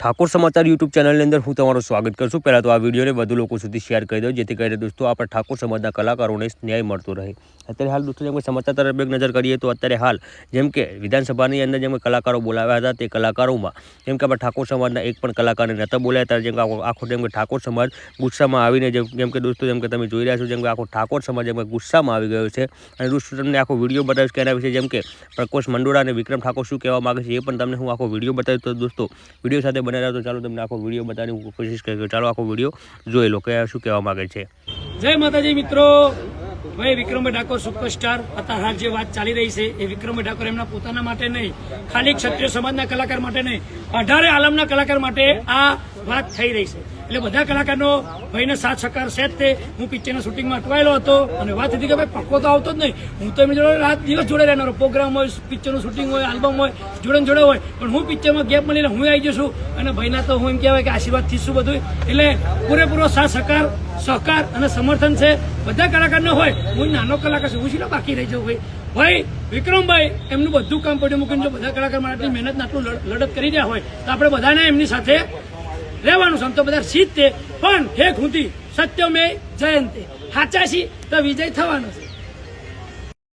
ઠાકોર સમાચાર યુટ્યુબ ચેનલની અંદર હું તમારું સ્વાગત કરું છું પહેલાં તો આ વિડીયોને વધુ લોકો સુધી શેર કરી દો જેથી કરીને દોસ્તો આપણા ઠાકોર સમાજના કલાકારોને ન્યાય મળતો રહે અત્યારે હાલ દોસ્તો જેમ સમાચાર તરફ એક નજર કરીએ તો અત્યારે હાલ જેમ કે વિધાનસભાની અંદર જેમ કલાકારો બોલાવ્યા હતા તે કલાકારોમાં જેમ કે આપણા ઠાકોર સમાજના એક પણ કલાકારને નહોતા બોલાયા હતા જેમ કે આખો જેમ કે ઠાકોર સમાજ ગુસ્સામાં આવીને જેમ જેમ કે દોસ્તો જેમ કે તમે જોઈ રહ્યા છો જેમ કે આખો ઠાકોર સમાજ જેમ કે ગુસ્સામાં આવી ગયો છે અને દોસ્તો તમને આખો વીડિયો બતાવીશ કે એના વિશે જેમ કે પ્રકોશ મંડોળા અને વિક્રમ ઠાકોર શું કહેવા માગે છે એ પણ તમને હું આખો વીડિયો બતાવીશ તો દોસ્તો વીડિયો સાથે બને રહ્યો તો ચાલો તમને આખો વીડિયો બતાવવાની કોશિશ કરી ચાલો આખો વીડિયો જોઈ લો કે શું કહેવા માગે છે. જય માતાજી મિત્રો. ભાઈ વિક્રમભાઈ ઠાકોર સુપરસ્ટાર અત્યારે હાલ જે વાત ચાલી રહી છે, એ વિક્રમભાઈ ઠાકોર એમના પોતાના માટે નહીં, ખાલી ક્ષત્રિય સમાજના કલાકાર માટે નહીં, અઢારે આલમના કલાકાર માટે આ વાત થઈ રહી છે. એટલે બધા કલાકારનો ભાઈને સાથ, સહકાર છે જ તે. હું પિક્ચરના શૂટિંગમાં અટવાયેલો હતો અને વાત હતી કે ભાઈ પક્કો તો આવતો જ નહીં. હું તો એમની જોડે રાત દિવસ જોડે રહેનારો. પ્રોગ્રામ હોય, પિક્ચરનું શૂટિંગ હોય, આલ્બમ હોય, જોડે જોડે હોય. પણ હું પિક્ચરમાં ગેપ મળીને હું આવી જશું અને ભાઈના તો હું એમ કહેવાય કે આશીર્વાદથી શું બધું એટલે પૂરેપૂરો સાથ, સહકાર સહકાર અને સમર્થન છે. બધા કલાકારનો હોય હું નાનો કલાકાર છું હું બાકી રહી જાઉં ભાઈ ભાઈ, વિક્રમભાઈ, એમનું બધું કામ પડ્યું મૂકીને જો બધા કલાકાર માટે મહેનત આટલું લડ- લડત કરી રહ્યા હોય, તો આપણે બધાને એમની સાથે રહેવાનું છે. આમ તો બધા સીધ તે પણ હે ખૂંતી સત્યમે જયંતે. સાચા છી તો વિજય થવાનો છે.